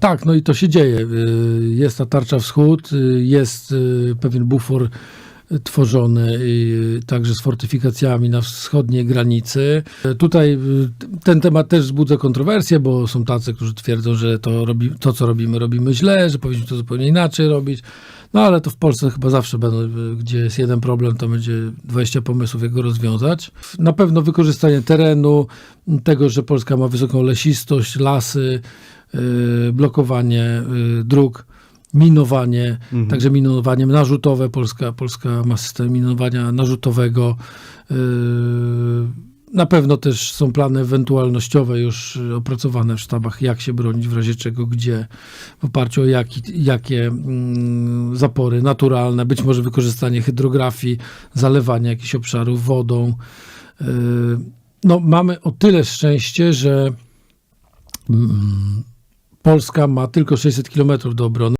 Tak, no i to się dzieje. Y, Jest ta tarcza wschód, y, jest y, pewien bufor tworzony także z fortyfikacjami na wschodniej granicy. Tutaj ten temat też wzbudza kontrowersje, bo są tacy, którzy twierdzą, że to, robi, to co robimy, robimy źle, że powinniśmy to zupełnie inaczej robić. No ale to w Polsce chyba zawsze będą, gdzie jest jeden problem, to będzie 20 pomysłów, jak go rozwiązać. Na pewno wykorzystanie terenu, tego, że Polska ma wysoką lesistość, lasy, blokowanie y, dróg, minowanie, także minowanie narzutowe. Polska, Polska ma system minowania narzutowego. Y, Na pewno też są plany ewentualnościowe już y, opracowane w sztabach, jak się bronić, w razie czego, gdzie, w oparciu o jaki, jakie mm, zapory naturalne, być może wykorzystanie hydrografii, zalewania jakichś obszarów wodą. Y, No, mamy o tyle szczęście, że mm, Polska ma tylko 600 km do obrony.